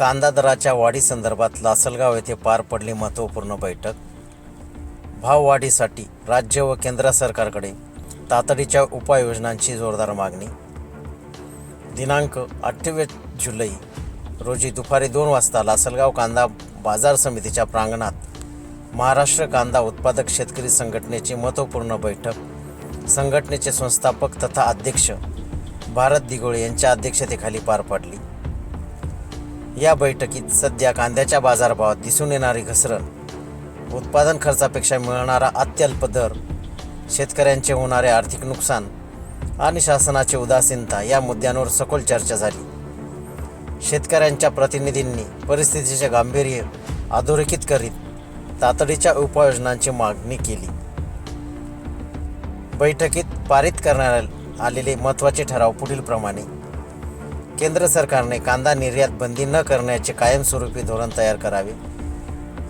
कांदा दराच्या वाढीसंदर्भात लासलगाव येथे पार पडली महत्त्वपूर्ण बैठक. भाववाढीसाठी राज्य व केंद्र सरकारकडे तातडीच्या उपाययोजनांची जोरदार मागणी. दिनांक अठ्ठावीस जुलै रोजी दुपारी दोन वाजता लासलगाव कांदा बाजार समितीच्या प्रांगणात महाराष्ट्र कांदा उत्पादक शेतकरी संघटनेची महत्त्वपूर्ण बैठक. संघटनेचे संस्थापक तथा अध्यक्ष भारत दिगोळे यांच्या अध्यक्षतेखाली पार पडली. या बैठकीत सध्या कांद्याच्या बाजारभावात दिसून येणारी घसरण. उत्पादन खर्चापेक्षा मिळणारा अत्यल्प दर शेतकऱ्यांचे होणारे आर्थिक नुकसान आणि शासनाची उदासीनता या मुद्द्यांवर सखोल चर्चा झाली. शेतकऱ्यांच्या प्रतिनिधींनी परिस्थितीचे गांभीर्य अधोरेखित करीत तातडीच्या उपाययोजनांची मागणी केली. बैठकीत पारित करण्यात आलेले महत्त्वाचे ठराव पुढीलप्रमाणे केंद्र सरकारने कांदा निर्यात बंदी न करण्याचे कायमस्वरूपी धोरण तयार करावे.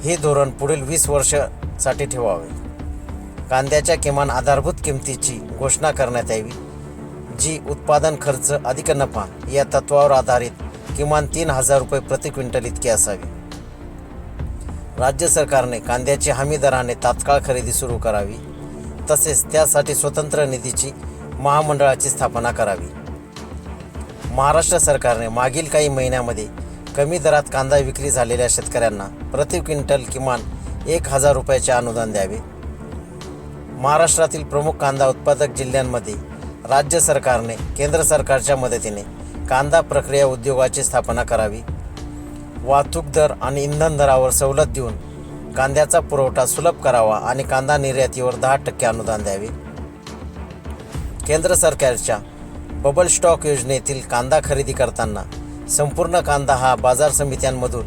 हे धोरण पुढील वीस वर्षासाठी ठेवावे. कांद्याच्या किमान आधारभूत किमतीची घोषणा करण्यात यावी. जी उत्पादन खर्च अधिक नफा या तत्वावर आधारित किमान तीन हजार रुपये प्रति क्विंटल इतकी असावी. राज्य सरकारने कांद्याची हमी दराने तात्काळ खरेदी सुरू करावी. तसेच त्यासाठी स्वतंत्र निधीची महामंडळाची स्थापना करावी. महाराष्ट्र सरकारने मागील काही महिन्यामध्ये कमी दरात कांदा विक्री झालेल्या शेतकऱ्यांना प्रति क्विंटल किमान एक हजार रुपयाचे अनुदान द्यावे. महाराष्ट्रातील प्रमुख कांदा उत्पादक जिल्ह्यांमध्ये राज्य सरकारने केंद्र सरकारच्या मदतीने कांदा प्रक्रिया उद्योगाची स्थापना करावी. वाहतूक दर आणि इंधन दरावर सवलत देऊन कांद्याचा पुरवठा सुलभ करावा आणि कांदा निर्यातीवर दहा टक्के अनुदान द्यावे. केंद्र सरकारच्या बबल स्टॉक योजनेतील कांदा खरेदी करताना संपूर्ण कांदा हा बाजार समित्यांमधून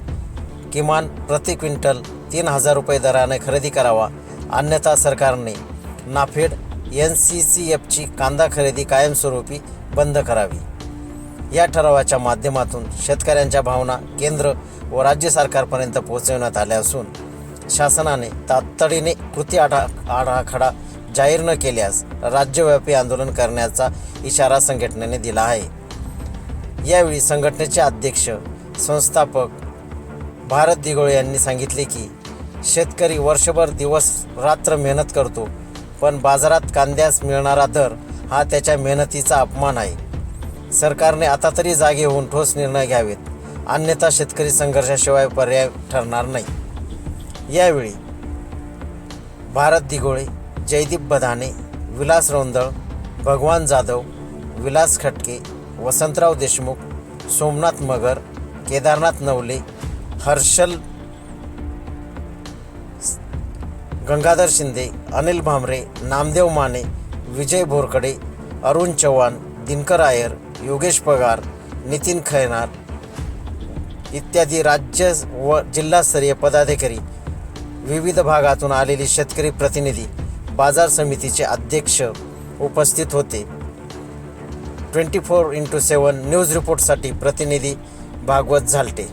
किमान प्रति क्विंटल तीन हजार रुपये दराने खरेदी करावा अन्यथा सरकारने नाफेड एन सी सी एफची कांदा खरेदी कायमस्वरूपी बंद करावी. या ठरावाच्या माध्यमातून शेतकऱ्यांच्या भावना केंद्र व राज्य सरकारपर्यंत पोहोचवण्यात आल्या असून शासनाने तातडीने कृती आढा आराखडा जाहीर न केल्यास राज्यव्यापी आंदोलन करण्याचा इशारा संघटनेने दिला आहे. यावेळी संघटनेचे अध्यक्ष संस्थापक भारत दिगोळे यांनी सांगितले की शेतकरी वर्षभर दिवस रात्र मेहनत करतो पण बाजारात कांद्यास मिळणारा दर हा त्याच्या मेहनतीचा अपमान आहे. सरकारने आता तरी जागे होऊन ठोस निर्णय घ्यावेत अन्यथा शेतकरी संघर्षाशिवाय पर्याय ठरणार नाही. यावेळी भारत दिगोळे जयदीप बधाने विलास रोंदळ भगवान जाधव विलास खटके वसंतराव देशमुख सोमनाथ मगर केदारनाथ नवले हर्षल गंगाधर शिंदे अनिल भामरे नामदेव माने विजय भोरकडे अरुण चव्हाण दिनकर आयर योगेश पगार नितीन खैनार इत्यादी राज्य व जिल्हास्तरीय पदाधिकारी विविध भागातून आलेली शेतकरी प्रतिनिधी बाजार समितीचे अध्यक्ष उपस्थित होते. Twenty four into seven news रिपोर्टसाठी प्रतिनिधी भागवत झालटे.